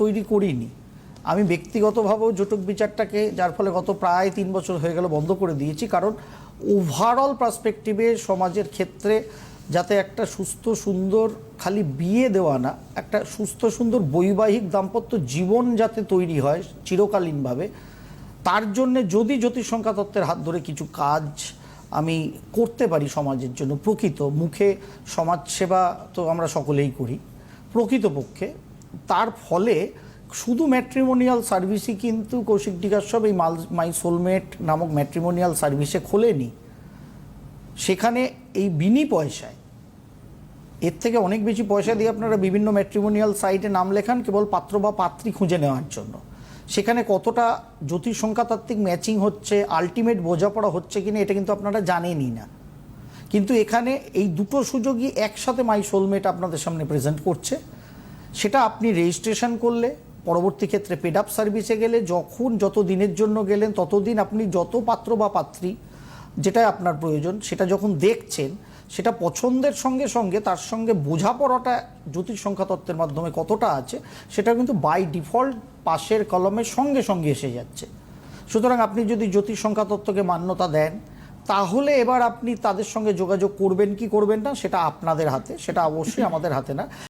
তৈরি করিনি। আমি ব্যক্তিগতভাবেও জটক বিচারটাকে, যার ফলে গত প্রায় তিন বছর হয়ে গেল বন্ধ করে দিয়েছি, কারণ ওভারঅল পার্সপেক্টিভে সমাজের ক্ষেত্রে যাতে একটা সুস্থ, সুন্দর, খালি বিয়ে দেওয়া না, একটা সুস্থ, সুন্দর বৈবাহিক দাম্পত্য জীবন যাতে তৈরি হয় চিরকালীনভাবে, তার জন্যে যদি জ্যোতিষসংখ্যা তত্ত্বের হাত ধরে কিছু কাজ আমি করতে পারি সমাজের জন্য প্রকৃত, মুখে সমাজসেবা তো আমরা সকলেই করি, প্রকৃতপক্ষে তার ফলে শুধু ম্যাট্রিমোনিয়াল সার্ভিসই কিন্তু কৌশিক ডিগাসব এই মাল মাই সোলমেট নামক ম্যাট্রিমোনিয়াল সার্ভিসে খোলেনি। সেখানে এই বিনি পয়সায়, এর থেকে অনেক বেশি পয়সা দিয়ে আপনারা বিভিন্ন ম্যাট্রিমোনিয়াল সাইটে নাম লেখান, কেবল পাত্র বা পাত্রী খুঁজে নেওয়ার জন্য। সেখানে কতটা জ্যোতিষ সংখ্যাতাত্ত্বিক ম্যাচিং হচ্ছে আলটিমেট বোঝাপড়া হচ্ছে কিনা, এটা কিন্তু আপনারা জানেনই না। কিন্তু এখানে এই দুটো সুযোগই একসাথে মাই সোলমেট আপনাদের সামনে প্রেজেন্ট করছে। সেটা আপনি রেজিস্ট্রেশন করলে, পরবর্তী ক্ষেত্রে পেড আপ সার্ভিসে গেলে যখন যত দিনের জন্য গেলেন, ততদিন আপনি যত পাত্র বা পাত্রী যেটা আপনার প্রয়োজন, সেটা যখন দেখছেন, সেটা পছন্দের সঙ্গে সঙ্গে, তার সঙ্গে বোঝাপড়াটা জ্যোতিষ সংখ্যা তত্ত্বের মাধ্যমে কতটা আছে, সেটা কিন্তু বাই ডিফল্ট পাশের কলমের সঙ্গে সঙ্গে এসে যাচ্ছে। সুতরাং আপনি যদি জ্যোতিষ সংখ্যা তত্ত্বকে মান্যতা দেন, তাহলে এবার আপনি তাদের সঙ্গে যোগাযোগ করবেন কি করবেন না, সেটা আপনাদের হাতে, সেটা অবশ্যই আমাদের হাতে না।